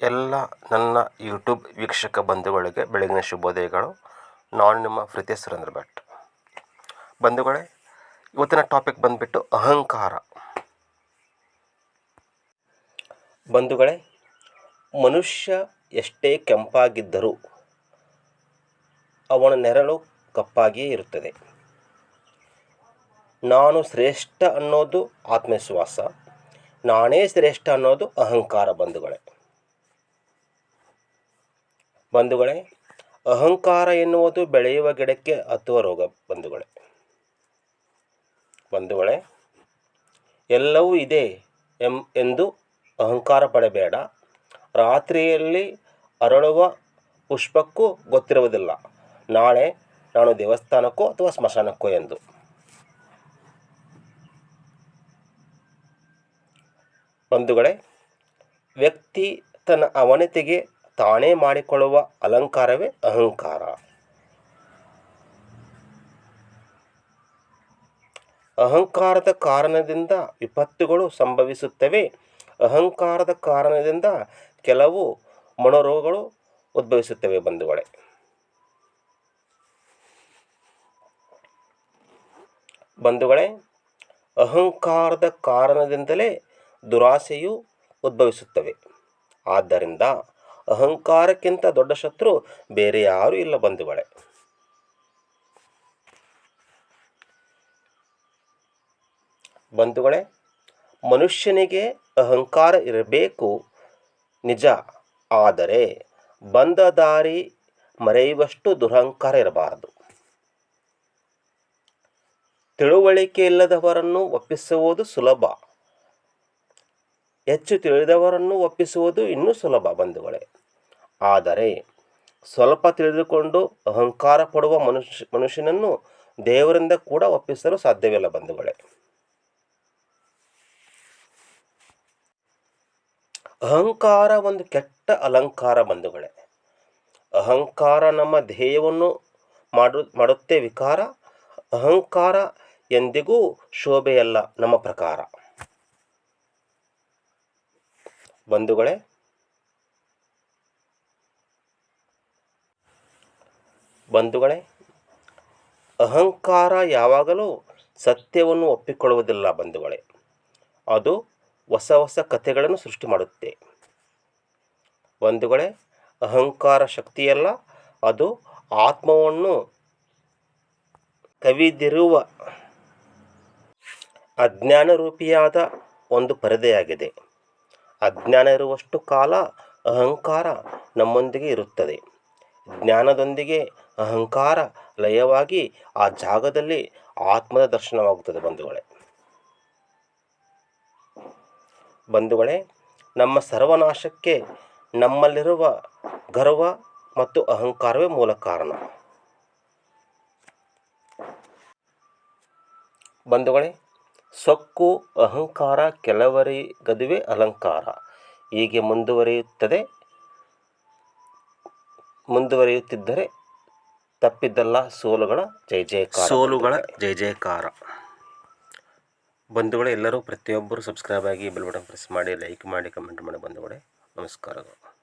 ಎಲ್ಲ ನನ್ನ ಯೂಟ್ಯೂಬ್ ವೀಕ್ಷಕ ಬಂಧುಗಳಿಗೆ ಬೆಳಗಿನ ಶುಭೋದಯಗಳು. ನಾನು ನಿಮ್ಮ ಪ್ರೀತಿಯ ಸುರೇಂದ್ರ ಭಟ್. ಬಂಧುಗಳೇ, ಇವತ್ತಿನ ಟಾಪಿಕ್ ಬಂದುಬಿಟ್ಟು ಅಹಂಕಾರ. ಬಂಧುಗಳೇ, ಮನುಷ್ಯ ಎಷ್ಟೇ ಕೆಂಪಾಗಿದ್ದರೂ ಅವನ ನೆರಳು ಕಪ್ಪಾಗಿಯೇ ಇರುತ್ತದೆ. ನಾನು ಶ್ರೇಷ್ಠ ಅನ್ನೋದು ಆತ್ಮವಿಶ್ವಾಸ. ನಾನೇ ಶ್ರೇಷ್ಠ ಅನ್ನೋದು ಅಹಂಕಾರ ಬಂಧುಗಳೇ. ಬಂಧುಗಳೇ, ಅಹಂಕಾರ ಎನ್ನುವುದು ಬೆಳೆಯುವ ಗಿಡಕ್ಕೆ ಹತ್ತುವ ರೋಗ, ಬಂಧುಗಳೇ. ಬಂಧುಗಳೇ, ಎಲ್ಲವೂ ಇದೆ ಎಂ, ಎಂದು ಅಹಂಕಾರ ಪಡಬೇಡ. ರಾತ್ರಿಯಲ್ಲಿ ಅರಳುವ ಪುಷ್ಪಕ್ಕೂ ಗೊತ್ತಿರುವುದಿಲ್ಲ. ನಾಳೆ ನಾನು ದೇವಸ್ಥಾನಕ್ಕೋ ಅಥವಾ ಸ್ಮಶಾನಕ್ಕೋ ಎಂದು. ಬಂಧುಗಳೇ, ವ್ಯಕ್ತಿ ತನ್ನ ಅವನತಿಗೆ ತಾನೇ ಮಾಡಿಕೊಳ್ಳುವ ಅಲಂಕಾರವೇ ಅಹಂಕಾರ. ಅಹಂಕಾರದ ಕಾರಣದಿಂದ ವಿಪತ್ತುಗಳು ಸಂಭವಿಸುತ್ತವೆ. ಅಹಂಕಾರದ ಕಾರಣದಿಂದ ಕೆಲವು ಮನೋರೋಗಗಳು ಉದ್ಭವಿಸುತ್ತವೆ ಬಂಧುಗಳೇ. ಬಂಧುಗಳೇ, ಅಹಂಕಾರದ ಕಾರಣದಿಂದಲೇ ದುರಾಸೆಯು ಉದ್ಭವಿಸುತ್ತವೆ. ಆದ್ದರಿಂದ ಅಹಂಕಾರಕ್ಕಿಂತ ದೊಡ್ಡ ಶತ್ರು ಬೇರೆ ಯಾರೂ ಇಲ್ಲ ಬಂಧುಗಳೇ. ಬಂಧುಗಳೇ, ಮನುಷ್ಯನಿಗೆ ಅಹಂಕಾರ ಇರಬೇಕು, ನಿಜ. ಆದರೆ ಬಂದ ದಾರಿ ಮರೆಯುವಷ್ಟು ದುರಹಂಕಾರ ಇರಬಾರದು. ತಿಳುವಳಿಕೆ ಇಲ್ಲದವರನ್ನು ಒಪ್ಪಿಸುವುದು ಸುಲಭ. ಹೆಚ್ಚು ತಿಳಿದವರನ್ನು ಒಪ್ಪಿಸುವುದು ಇನ್ನೂ ಸುಲಭ, ಬಂಧುಗಳೇ. ಆದರೆ ಸ್ವಲ್ಪ ತಿಳಿದುಕೊಂಡು ಅಹಂಕಾರ ಪಡುವ ಮನುಷ್ಯ, ಮನುಷ್ಯನನ್ನು ದೇವರಿಂದ ಕೂಡ ಒಪ್ಪಿಸಲು ಸಾಧ್ಯವಿಲ್ಲ, ಬಂಧುಗಳೇ. ಅಹಂಕಾರ ಒಂದು ಕೆಟ್ಟ ಅಲಂಕಾರ, ಬಂಧುಗಳೇ. ಅಹಂಕಾರ ನಮ್ಮ ಧ್ಯೇಯವನ್ನು ಮಾಡು, ಮಾಡುತ್ತೆ ವಿಕಾರ. ಅಹಂಕಾರ ಎಂದಿಗೂ ಶೋಭೆಯಲ್ಲ, ನಮ್ಮ ಪ್ರಕಾರ. ಬಂಧುಗಳೇ. ಬಂಧುಗಳೇ, ಅಹಂಕಾರ ಯಾವಾಗಲೂ ಸತ್ಯವನ್ನು ಒಪ್ಪಿಕೊಳ್ಳುವುದಿಲ್ಲ ಬಂಧುಗಳೇ. ಅದು ಹೊಸ ಹೊಸ ಕಥೆಗಳನ್ನು ಸೃಷ್ಟಿ ಮಾಡುತ್ತೆ. ಬಂಧುಗಳೇ, ಅಹಂಕಾರ ಶಕ್ತಿಯಲ್ಲ, ಅದು ಆತ್ಮವನ್ನು ಕವಿದಿರುವ ಅಜ್ಞಾನ ರೂಪಿಯಾದ ಒಂದು ಪರದೆಯಾಗಿದೆ. ಅಜ್ಞಾನ ಇರುವಷ್ಟು ಕಾಲ ಅಹಂಕಾರ ನಮ್ಮೊಂದಿಗೆ ಇರುತ್ತದೆ. ಜ್ಞಾನದೊಂದಿಗೆ ಅಹಂಕಾರ ಲಯವಾಗಿ ಆ ಜಾಗದಲ್ಲಿ ಆತ್ಮದ ದರ್ಶನವಾಗುತ್ತದೆ ಬಂಧುಗಳೇ. ಬಂಧುಗಳೇ, ನಮ್ಮ ಸರ್ವನಾಶಕ್ಕೆ ನಮ್ಮಲ್ಲಿರುವ ಗರ್ವ ಮತ್ತು ಅಹಂಕಾರವೇ ಮೂಲ ಕಾರಣ. ಬಂಧುಗಳೇ ಸೊಕ್ಕು, ಅಹಂಕಾರ ಕೆಲವರಿಗದುವೆ ಅಲಂಕಾರ. ಹೀಗೆ ಮುಂದುವರಿಯುತ್ತದೆ, ಮುಂದುವರಿಯುತ್ತಿದ್ದರೆ ತಪ್ಪಿದ್ದಲ್ಲ ಸೋಲುಗಳ ಜಯ ಜಯಕಾರ. ಸೋಲುಗಳ ಜಯ ಜಯಕಾರ. ಬಂಧುಗಳೇ, ಎಲ್ಲರೂ ಪ್ರತಿಯೊಬ್ಬರು ಸಬ್ಸ್ಕ್ರೈಬ್ ಆಗಿ ಬೆಲ್ ಬಟನ್ ಪ್ರೆಸ್ ಮಾಡಿ, ಲೈಕ್ ಮಾಡಿ, ಕಮೆಂಟ್ ಮಾಡಿ ಬಂಧುಗಳೇ. ನಮಸ್ಕಾರಗಳು.